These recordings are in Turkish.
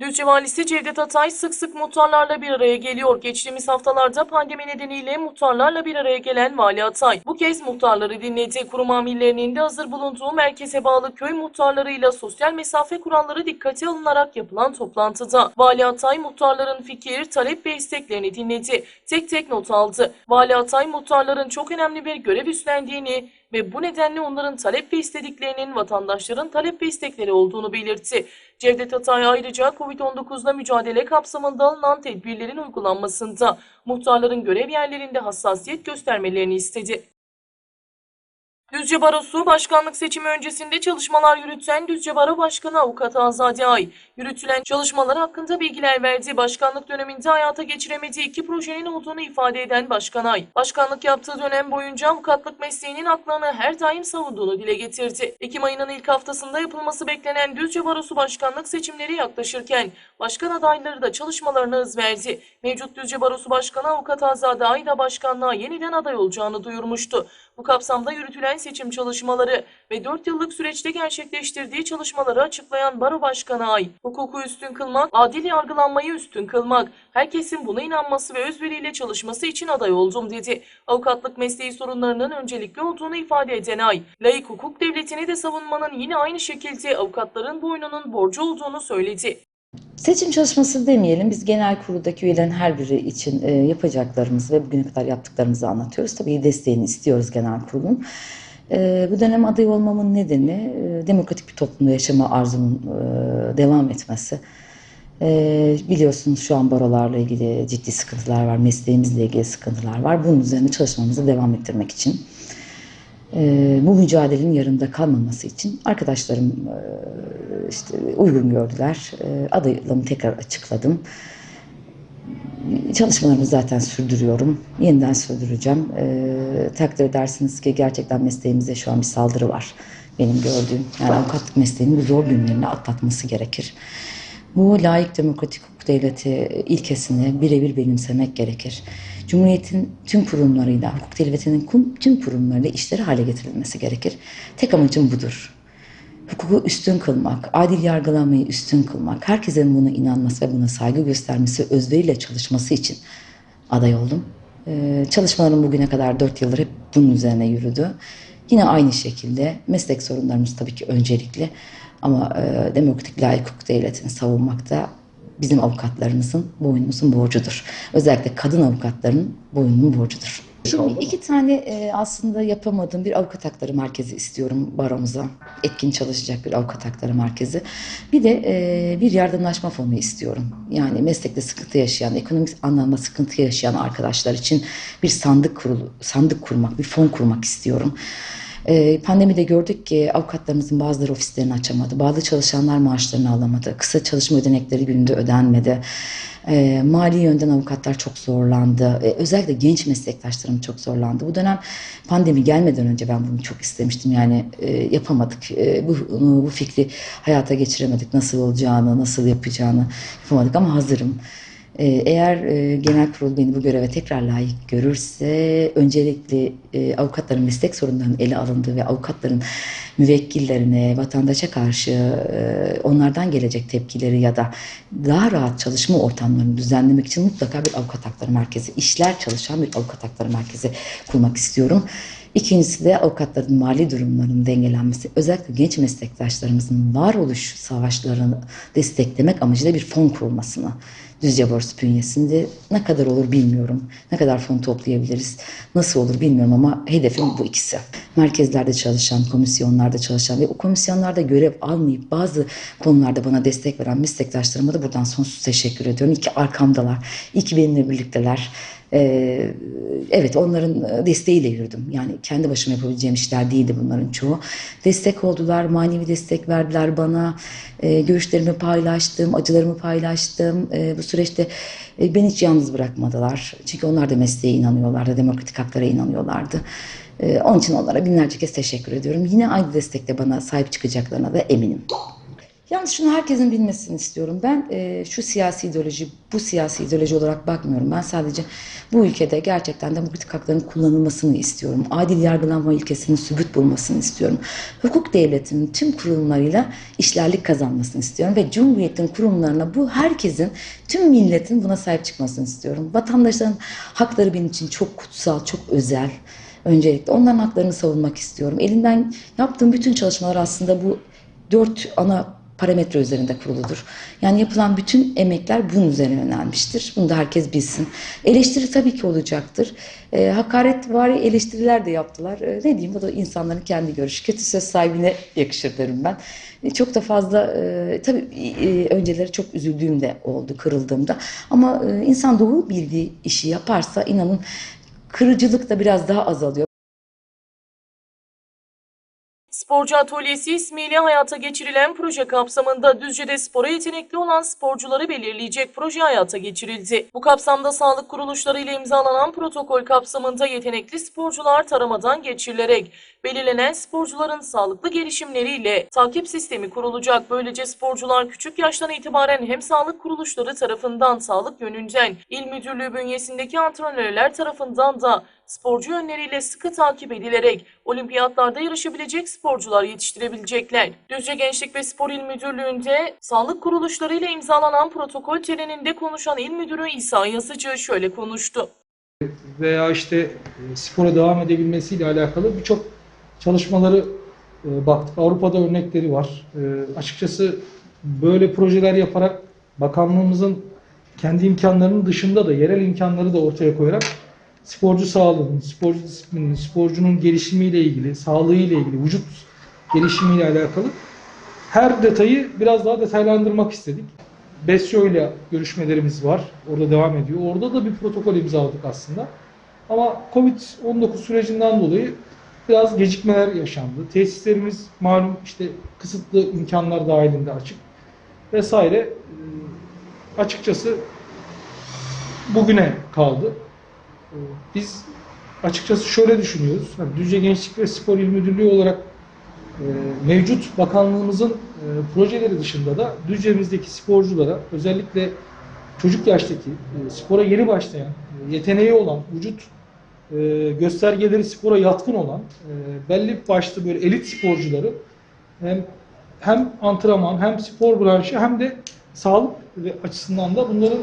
Düzce Valisi Cevdet Atay sık sık muhtarlarla bir araya geliyor. Geçtiğimiz haftalarda pandemi nedeniyle muhtarlarla bir araya gelen Vali Atay bu kez muhtarları dinledi. Kurum amirlerinin de hazır bulunduğu merkeze bağlı köy muhtarlarıyla sosyal mesafe kuralları dikkate alınarak yapılan toplantıda Vali Atay muhtarların fikir, talep ve isteklerini dinledi. Tek tek not aldı. Vali Atay muhtarların çok önemli bir görev üstlendiğini ve bu nedenle onların talep ve istediklerinin vatandaşların talep ve istekleri olduğunu belirtti. Cevdet Atay ayrıca Covid-19'la mücadele kapsamında alınan tedbirlerin uygulanmasında muhtarların görev yerlerinde hassasiyet göstermelerini istedi. Düzce Barosu başkanlık seçimi öncesinde çalışmalar yürüten Düzce Baro Başkanı Avukat Azade Ay, yürütülen çalışmalar hakkında bilgiler verdi. Başkanlık döneminde hayata geçiremediği iki projenin olduğunu ifade eden Başkan Ay, başkanlık yaptığı dönem boyunca avukatlık mesleğinin haklarını her daim savunduğunu dile getirdi. Ekim ayının ilk haftasında yapılması beklenen Düzce Barosu başkanlık seçimleri yaklaşırken başkan adayları da çalışmalarına hız verdi. Mevcut Düzce Barosu Başkanı Avukat Azade Ay da başkanlığa yeniden aday olacağını duyurmuştu. Bu kapsamda yürütülen seçim çalışmaları ve 4 yıllık süreçte gerçekleştirdiği çalışmaları açıklayan Baro Başkanı Ay, hukuku üstün kılmak, adil yargılanmayı üstün kılmak, herkesin buna inanması ve özveriyle çalışması için aday oldum dedi. Avukatlık mesleği sorunlarının öncelikli olduğunu ifade eden Ay, layık hukuk devletini de savunmanın yine aynı şekilde avukatların boynunun borcu olduğunu söyledi. Seçim çalışması demeyelim. Biz genel kurudaki üyelerin her biri için e, yapacaklarımızı ve bugüne kadar yaptıklarımızı anlatıyoruz. Tabii desteğini istiyoruz genel kurulun. E, bu dönem aday olmamın nedeni e, demokratik bir toplumda yaşama arzumun e, devam etmesi. E, biliyorsunuz şu an barolarla ilgili ciddi sıkıntılar var, mesleğimizle ilgili sıkıntılar var. Bunun üzerine çalışmamızı devam ettirmek için. E, bu mücadelenin yarımda kalmaması için arkadaşlarım e, işte uygun gördüler. E, adaylığımı tekrar açıkladım. Çalışmalarımı zaten sürdürüyorum. Yeniden sürdüreceğim. E, takdir edersiniz ki gerçekten mesleğimize şu an bir saldırı var. Benim gördüğüm. Yani avukatlık mesleğinin bu zor günlerini atlatması gerekir. Bu layık demokratik hukuk devleti ilkesini birebir benimsemek gerekir. Cumhuriyetin tüm kurumlarıyla, hukuk devletinin tüm kurumlarıyla işleri hale getirilmesi gerekir. Tek amacım budur. Hukuku üstün kılmak, adil yargılamayı üstün kılmak, herkesin buna inanması ve buna saygı göstermesi, özveriyle çalışması için aday oldum. Ee, çalışmalarım bugüne kadar 4 yıldır hep bunun üzerine yürüdü. Yine aynı şekilde meslek sorunlarımız tabii ki öncelikli ama e, demokratik layık hukuk devletini savunmak da bizim avukatlarımızın boynumuzun borcudur. Özellikle kadın avukatların boynunun borcudur. Şimdi iki tane e, aslında yapamadığım bir avukat hakları merkezi istiyorum baromuza. Etkin çalışacak bir avukat hakları merkezi. Bir de e, bir yardımlaşma fonu istiyorum. Yani meslekte sıkıntı yaşayan, ekonomik anlamda sıkıntı yaşayan arkadaşlar için bir sandık kurulu, sandık kurmak, bir fon kurmak istiyorum. Ee, pandemide gördük ki avukatlarımızın bazıları ofislerini açamadı. Bazı çalışanlar maaşlarını alamadı. Kısa çalışma ödenekleri günde ödenmedi. Ee, mali yönden avukatlar çok zorlandı. Ee, özellikle genç meslektaşlarım çok zorlandı. Bu dönem pandemi gelmeden önce ben bunu çok istemiştim. Yani e, yapamadık. E, bu, bu fikri hayata geçiremedik. Nasıl olacağını, nasıl yapacağını yapamadık ama hazırım. Ee, Eğer e, genel kurul beni bu göreve tekrar layık görürse öncelikle e, avukatların meslek sorunlarının ele alındığı ve avukatların müvekkillerine, vatandaşa karşı e, onlardan gelecek tepkileri ya da daha rahat çalışma ortamlarını düzenlemek için mutlaka bir avukat hakları merkezi, işler çalışan bir avukat hakları merkezi kurmak istiyorum. İkincisi de avukatların mali durumlarının dengelenmesi, özellikle genç meslektaşlarımızın varoluş savaşlarını desteklemek amacıyla bir fon kurulmasını Düzce Borsası bünyesinde ne kadar olur bilmiyorum. Ne kadar fon toplayabiliriz, nasıl olur bilmiyorum ama hedefim bu ikisi. Merkezlerde çalışan, komisyonlarda çalışan ve o komisyonlarda görev almayıp bazı konularda bana destek veren meslektaşlarıma da buradan sonsuz teşekkür ediyorum. İyi ki arkamdalar, iyi ki benimle birlikteler. Ee, evet onların desteğiyle yürüdüm. Yani kendi başıma yapabileceğim işler değildi bunların çoğu. Destek oldular, manevi destek verdiler bana. Ee, görüşlerimi paylaştım, acılarımı paylaştım. Ee, bu süreçte e, beni hiç yalnız bırakmadılar. Çünkü onlar da mesleğe inanıyorlardı, demokratik haklara inanıyorlardı. Ee, onun için onlara binlerce kez teşekkür ediyorum. Yine aynı destekle bana sahip çıkacaklarına da eminim. Yalnız şunu herkesin bilmesini istiyorum. Ben e, şu siyasi ideoloji, bu siyasi ideoloji olarak bakmıyorum. Ben sadece bu ülkede gerçekten demokratik hakların kullanılmasını istiyorum. Adil yargılanma ilkesinin sübut bulmasını istiyorum. Hukuk devletinin tüm kurumlarıyla işlerlik kazanmasını istiyorum. Ve Cumhuriyet'in kurumlarına bu herkesin, tüm milletin buna sahip çıkmasını istiyorum. Vatandaşların hakları benim için çok kutsal, çok özel. Öncelikle onların haklarını savunmak istiyorum. Elimden yaptığım bütün çalışmalar aslında bu dört ana parametre üzerinde kuruludur. Yani yapılan bütün emekler bunun üzerine yönelmiştir. Bunu da herkes bilsin. Eleştiri tabii ki olacaktır. E, hakaret var eleştiriler de yaptılar. E, ne diyeyim o da insanların kendi görüşü. Kötü söz sahibine yakışır derim ben. E, çok da fazla e, tabii e, önceleri çok üzüldüğüm de oldu, kırıldığımda. Ama e, insan doğru bildiği işi yaparsa inanın kırıcılık da biraz daha azalıyor. Sporcu Atölyesi ismiyle hayata geçirilen proje kapsamında Düzce'de spora yetenekli olan sporcuları belirleyecek proje hayata geçirildi. Bu kapsamda sağlık kuruluşları ile imzalanan protokol kapsamında yetenekli sporcular taramadan geçirilerek belirlenen sporcuların sağlıklı gelişimleriyle takip sistemi kurulacak. Böylece sporcular küçük yaştan itibaren hem sağlık kuruluşları tarafından sağlık yönünden, il müdürlüğü bünyesindeki antrenörler tarafından da sporcu yönleriyle sıkı takip edilerek olimpiyatlarda yarışabilecek sporcular yetiştirebilecekler. Düzce Gençlik ve Spor İl Müdürlüğü'nde sağlık kuruluşları ile imzalanan protokol töreninde konuşan İl Müdürü İsa Yazıcı şöyle konuştu. veya işte e, spora devam edebilmesiyle alakalı birçok çalışmaları e, baktık. Avrupa'da örnekleri var. E, Açıkçası böyle projeler yaparak bakanlığımızın kendi imkanlarının dışında da yerel imkanları da ortaya koyarak sporcu sağlığının, sporcu disiplininin, sporcunun gelişimiyle ilgili, sağlığıyla ilgili, vücut gelişimiyle alakalı her detayı biraz daha detaylandırmak istedik. Besyo ile görüşmelerimiz var. Orada devam ediyor. Orada da bir protokol imzaladık aslında. Ama Covid-19 sürecinden dolayı biraz gecikmeler yaşandı. Tesislerimiz malum işte kısıtlı imkanlar dahilinde açık vesaire. Ee, Açıkçası bugüne kaldı. Biz açıkçası şöyle düşünüyoruz. Hani Düzce Gençlik ve Spor İl Müdürlüğü olarak e, mevcut bakanlığımızın e, projeleri dışında da Düzce'mizdeki sporculara özellikle çocuk yaştaki e, spora yeni başlayan, e, yeteneği olan, vücut e, göstergeleri spora yatkın olan e, belli başlı böyle elit sporcuları hem hem antrenman hem spor branşı hem de sağlık ve açısından da bunların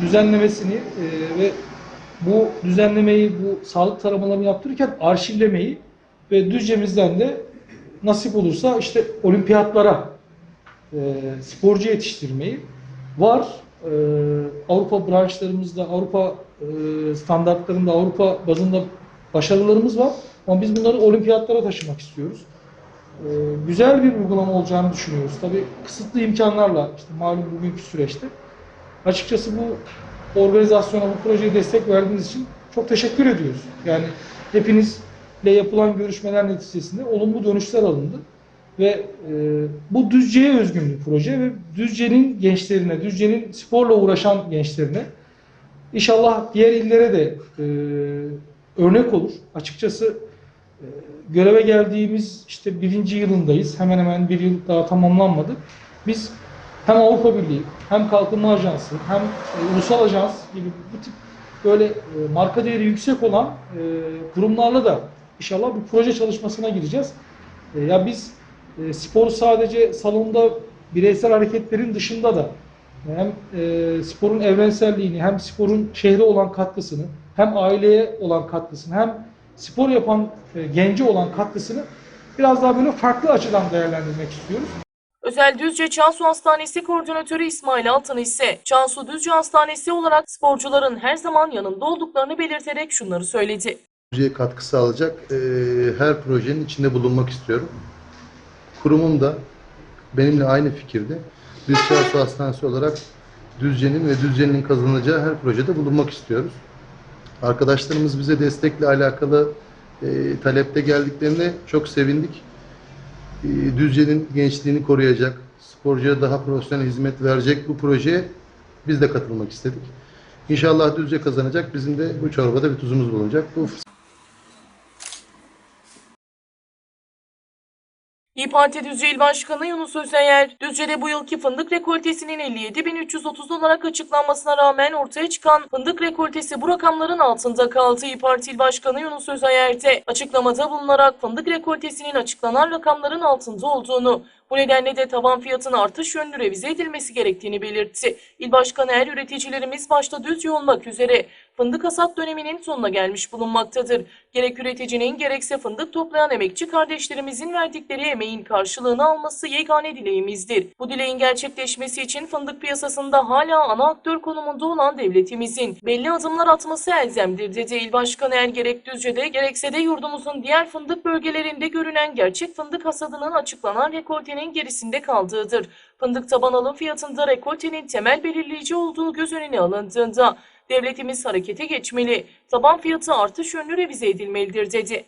düzenlemesini e, ve bu düzenlemeyi, bu sağlık taramalarını yaptırırken arşivlemeyi ve Düzce'mizden de nasip olursa işte olimpiyatlara e, sporcu yetiştirmeyi var. E, Avrupa branşlarımızda, Avrupa e, standartlarında, Avrupa bazında başarılarımız var. Ama biz bunları olimpiyatlara taşımak istiyoruz. E, güzel bir uygulama olacağını düşünüyoruz. Tabii kısıtlı imkanlarla, işte malum bugünkü süreçte. Açıkçası bu organizasyona, bu projeye destek verdiğiniz için çok teşekkür ediyoruz. Yani hepinizle yapılan görüşmeler neticesinde olumlu dönüşler alındı. Ve e, bu Düzce'ye özgün bir proje ve Düzce'nin gençlerine, Düzce'nin sporla uğraşan gençlerine inşallah diğer illere de e, örnek olur. Açıkçası e, göreve geldiğimiz işte birinci yılındayız. Hemen hemen bir yıl daha tamamlanmadı. Biz hem Avrupa Birliği, hem Kalkınma Ajansı, hem e, Ulusal Ajans gibi bu tip böyle e, marka değeri yüksek olan e, kurumlarla da inşallah bir proje çalışmasına gireceğiz. E, ya biz e, sporu sadece salonda bireysel hareketlerin dışında da hem e, sporun evrenselliğini, hem sporun şehre olan katkısını, hem aileye olan katkısını, hem spor yapan e, gence olan katkısını biraz daha böyle farklı açıdan değerlendirmek istiyoruz. Özel Düzce Çansu Hastanesi Koordinatörü İsmail Altın ise Çansu Düzce Hastanesi olarak sporcuların her zaman yanında olduklarını belirterek şunları söyledi. projeye katkı sağlayacak e, her projenin içinde bulunmak istiyorum. Kurumum da benimle aynı fikirde. Düzce Su Hastanesi olarak Düzce'nin ve Düzce'nin kazanacağı her projede bulunmak istiyoruz. Arkadaşlarımız bize destekle alakalı e, talepte geldiklerine çok sevindik. E, Düzce'nin gençliğini koruyacak, sporcuya daha profesyonel hizmet verecek bu projeye biz de katılmak istedik. İnşallah Düzce kazanacak. Bizim de bu çorbada bir tuzumuz bulunacak. Bu İYİ Parti Düzce İl Başkanı Yunus Özeyer, Düzce'de bu yılki fındık rekoltesinin 57.330 olarak açıklanmasına rağmen ortaya çıkan fındık rekoltesi bu rakamların altında kaldı. İYİ Parti İl Başkanı Yunus Özeyer de açıklamada bulunarak fındık rekoltesinin açıklanan rakamların altında olduğunu, bu nedenle de tavan fiyatın artış yönlü revize edilmesi gerektiğini belirtti. İl Başkanı er üreticilerimiz başta Düzce olmak üzere fındık hasat döneminin sonuna gelmiş bulunmaktadır. Gerek üreticinin gerekse fındık toplayan emekçi kardeşlerimizin verdikleri emeğin karşılığını alması yegane dileğimizdir. Bu dileğin gerçekleşmesi için fındık piyasasında hala ana aktör konumunda olan devletimizin belli adımlar atması elzemdir dedi İl Başkanı Er gerek Düzce'de gerekse de yurdumuzun diğer fındık bölgelerinde görünen gerçek fındık hasadının açıklanan rekoltenin gerisinde kaldığıdır. Fındık taban alım fiyatında rekoltenin temel belirleyici olduğu göz önüne alındığında devletimiz harekete geçmeli, taban fiyatı artış yönlü revize edilmelidir dedi.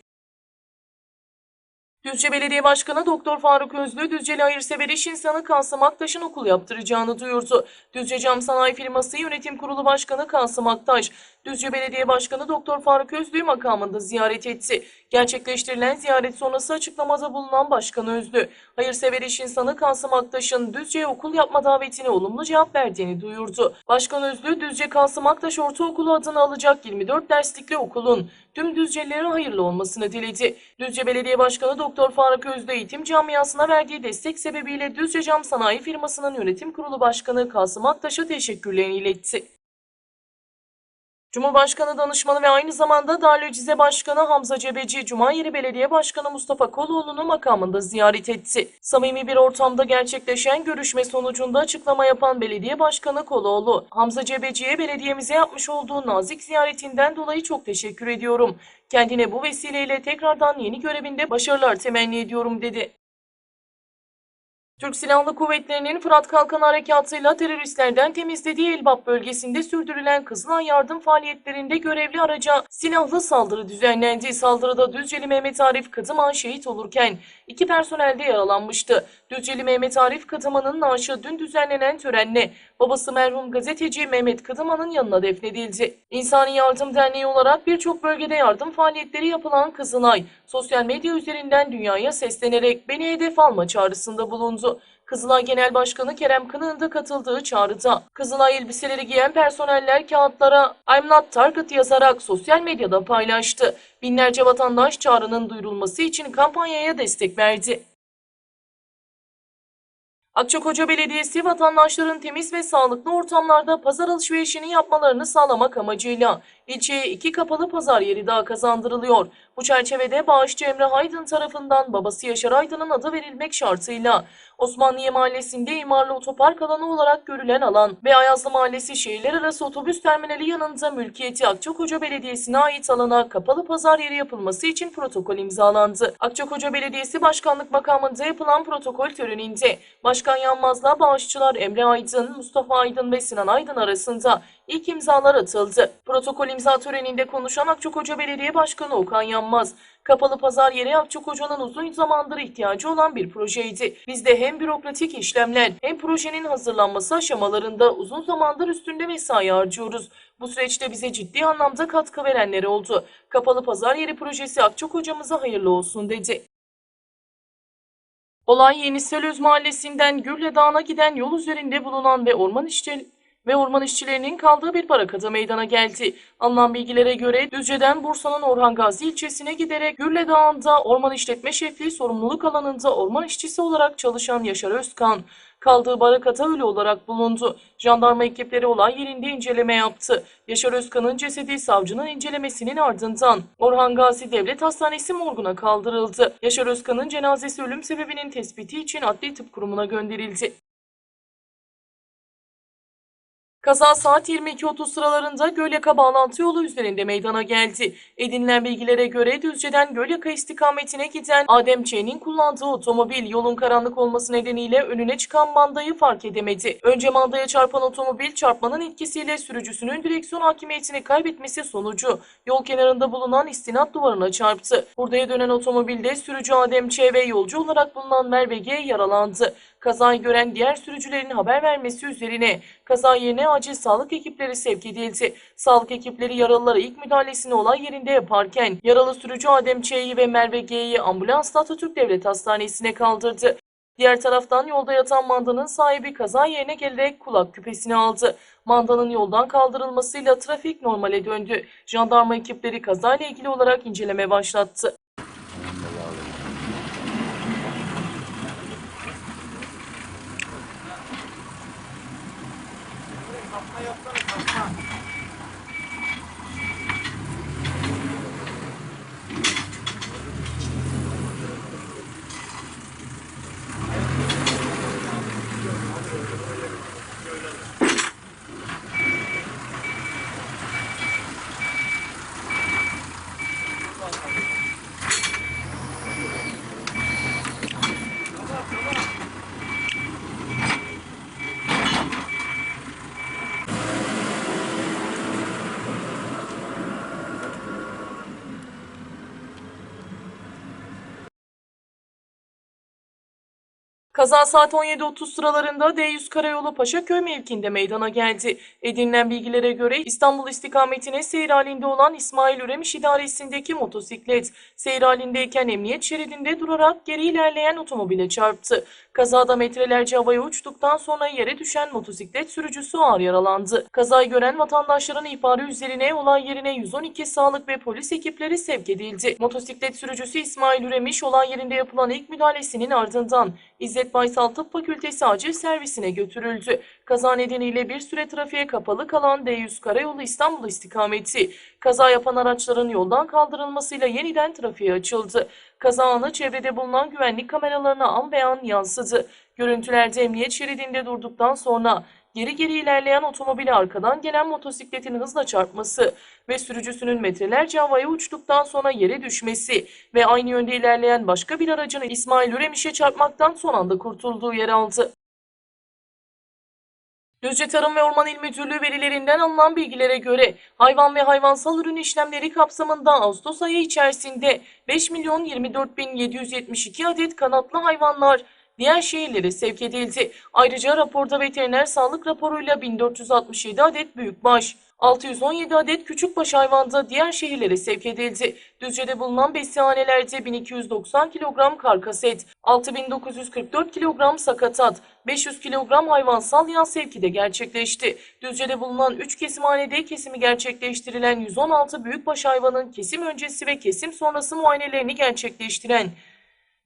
Düzce Belediye Başkanı Doktor Faruk Özlü, Düzceli hayırsever iş insanı Kasım Aktaş'ın okul yaptıracağını duyurdu. Düzce Cam Sanayi Firması Yönetim Kurulu Başkanı Kasım Aktaş, Düzce Belediye Başkanı Doktor Faruk Özlü'yü makamında ziyaret etti. Gerçekleştirilen ziyaret sonrası açıklamada bulunan Başkan Özlü, hayırsever iş insanı Kasım Aktaş'ın Düzce'ye okul yapma davetine olumlu cevap verdiğini duyurdu. Başkan Özlü, Düzce Kasım Aktaş Ortaokulu adını alacak 24 derslikli okulun tüm Düzcelilere hayırlı olmasını diledi. Düzce Belediye Başkanı Doktor Faruk Özlü eğitim camiasına verdiği destek sebebiyle Düzce Cam Sanayi firmasının yönetim kurulu başkanı Kasım Aktaş'a teşekkürlerini iletti. Cumhurbaşkanı danışmanı ve aynı zamanda Darülcize Başkanı Hamza Cebeci, Cumayeri Belediye Başkanı Mustafa Koloğlu'nu makamında ziyaret etti. Samimi bir ortamda gerçekleşen görüşme sonucunda açıklama yapan Belediye Başkanı Koloğlu, Hamza Cebeci'ye belediyemize yapmış olduğu nazik ziyaretinden dolayı çok teşekkür ediyorum. Kendine bu vesileyle tekrardan yeni görevinde başarılar temenni ediyorum dedi. Türk Silahlı Kuvvetleri'nin Fırat Kalkan Harekatı'yla teröristlerden temizlediği Elbap bölgesinde sürdürülen Kızılay yardım faaliyetlerinde görevli araca silahlı saldırı düzenlendi. Saldırıda Düzceli Mehmet Arif Kadıman şehit olurken iki personel de yaralanmıştı. Düzceli Mehmet Arif Kadıman'ın naaşı dün düzenlenen törenle babası merhum gazeteci Mehmet Kadıman'ın yanına defnedildi. İnsani Yardım Derneği olarak birçok bölgede yardım faaliyetleri yapılan Kızılay, sosyal medya üzerinden dünyaya seslenerek beni hedef alma çağrısında bulundu. Kızılay Genel Başkanı Kerem Kınık'ın da katıldığı çağrıda Kızılay elbiseleri giyen personeller kağıtlara I'm not target yazarak sosyal medyada paylaştı. Binlerce vatandaş çağrının duyurulması için kampanyaya destek verdi. Akçakoca Belediyesi vatandaşların temiz ve sağlıklı ortamlarda pazar alışverişini yapmalarını sağlamak amacıyla ilçeye iki kapalı pazar yeri daha kazandırılıyor. Bu çerçevede bağışçı Emre Aydın tarafından babası Yaşar Aydın'ın adı verilmek şartıyla Osmanlıye Mahallesi'nde imarlı otopark alanı olarak görülen alan ve Ayazlı Mahallesi şehirler arası otobüs terminali yanında mülkiyeti Akçakoca Belediyesi'ne ait alana kapalı pazar yeri yapılması için protokol imzalandı. Akçakoca Belediyesi Başkanlık makamında yapılan protokol töreninde Başkan Yanmaz'la bağışçılar Emre Aydın, Mustafa Aydın ve Sinan Aydın arasında ilk imzalar atıldı. Protokol imza töreninde konuşan Akçakoca Belediye Başkanı Okan Yanmaz, kapalı pazar yeri Akçakoca'nın uzun zamandır ihtiyacı olan bir projeydi. Biz de hem bürokratik işlemler hem projenin hazırlanması aşamalarında uzun zamandır üstünde mesai harcıyoruz. Bu süreçte bize ciddi anlamda katkı verenler oldu. Kapalı pazar yeri projesi Akçakoca'mıza hayırlı olsun dedi. Olay Yeni Selöz Mahallesi'nden Gürle Dağı'na giden yol üzerinde bulunan ve orman işçileri ve orman işçilerinin kaldığı bir barakada meydana geldi. Alınan bilgilere göre Düzce'den Bursa'nın Orhan Gazi ilçesine giderek Gürle Dağı'nda orman işletme şefliği sorumluluk alanında orman işçisi olarak çalışan Yaşar Özkan, kaldığı barakata ölü olarak bulundu. Jandarma ekipleri olay yerinde inceleme yaptı. Yaşar Özkan'ın cesedi savcının incelemesinin ardından Orhan Gazi Devlet Hastanesi morguna kaldırıldı. Yaşar Özkan'ın cenazesi ölüm sebebinin tespiti için Adli Tıp Kurumu'na gönderildi. Kaza saat 22.30 sıralarında Gölyaka bağlantı yolu üzerinde meydana geldi. Edinilen bilgilere göre Düzce'den Gölyaka istikametine giden Adem Ç'nin kullandığı otomobil yolun karanlık olması nedeniyle önüne çıkan mandayı fark edemedi. Önce mandaya çarpan otomobil çarpmanın etkisiyle sürücüsünün direksiyon hakimiyetini kaybetmesi sonucu yol kenarında bulunan istinat duvarına çarptı. Hurdaya dönen otomobilde sürücü Adem Ç ve yolcu olarak bulunan Merve G yaralandı. Kazayı gören diğer sürücülerin haber vermesi üzerine kaza yerine acil sağlık ekipleri sevk edildi. Sağlık ekipleri yaralılara ilk müdahalesini olay yerinde yaparken yaralı sürücü Adem Ç'yi ve Merve G'yi ambulansla Atatürk Devlet Hastanesi'ne kaldırdı. Diğer taraftan yolda yatan mandanın sahibi kaza yerine gelerek kulak küpesini aldı. Mandanın yoldan kaldırılmasıyla trafik normale döndü. Jandarma ekipleri kazayla ilgili olarak inceleme başlattı. Kaza saat 17.30 sıralarında D100 Karayolu Paşaköy mevkinde meydana geldi. Edinilen bilgilere göre İstanbul istikametine seyir halinde olan İsmail Üremiş idaresindeki motosiklet seyir halindeyken emniyet şeridinde durarak geri ilerleyen otomobile çarptı. Kazada metrelerce havaya uçtuktan sonra yere düşen motosiklet sürücüsü ağır yaralandı. Kazayı gören vatandaşların ihbarı üzerine olay yerine 112 sağlık ve polis ekipleri sevk edildi. Motosiklet sürücüsü İsmail Üremiş olay yerinde yapılan ilk müdahalesinin ardından İzzet Baysal Tıp Fakültesi acil servisine götürüldü. Kaza nedeniyle bir süre trafiğe kapalı kalan D100 Karayolu İstanbul istikameti kaza yapan araçların yoldan kaldırılmasıyla yeniden trafiğe açıldı. Kaza anı çevrede bulunan güvenlik kameralarına an be an yansıdı. Görüntülerde emniyet şeridinde durduktan sonra geri geri ilerleyen otomobile arkadan gelen motosikletin hızla çarpması ve sürücüsünün metrelerce havaya uçtuktan sonra yere düşmesi ve aynı yönde ilerleyen başka bir aracın İsmail Üremiş'e çarpmaktan son anda kurtulduğu yer aldı. Düzce Tarım ve Orman İl Müdürlüğü verilerinden alınan bilgilere göre hayvan ve hayvansal ürün işlemleri kapsamında Ağustos ayı içerisinde 5 milyon 24 bin 772 adet kanatlı hayvanlar diğer şehirlere sevk edildi. Ayrıca raporda veteriner sağlık raporuyla 1467 adet büyükbaş, 617 adet küçükbaş hayvan da diğer şehirlere sevk edildi. Düzce'de bulunan besihanelerde 1290 kilogram karkas et, 6944 kilogram sakatat, 500 kilogram hayvansal yağ sevki de gerçekleşti. Düzce'de bulunan 3 kesimhanede kesimi gerçekleştirilen 116 büyükbaş hayvanın kesim öncesi ve kesim sonrası muayenelerini gerçekleştiren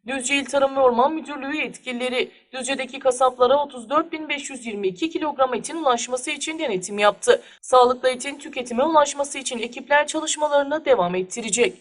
Düzce İl Tarım ve Orman Müdürlüğü yetkilileri Düzce'deki kasaplara 34.522 kilogram etin ulaşması için denetim yaptı. Sağlıklı etin tüketime ulaşması için ekipler çalışmalarına devam ettirecek.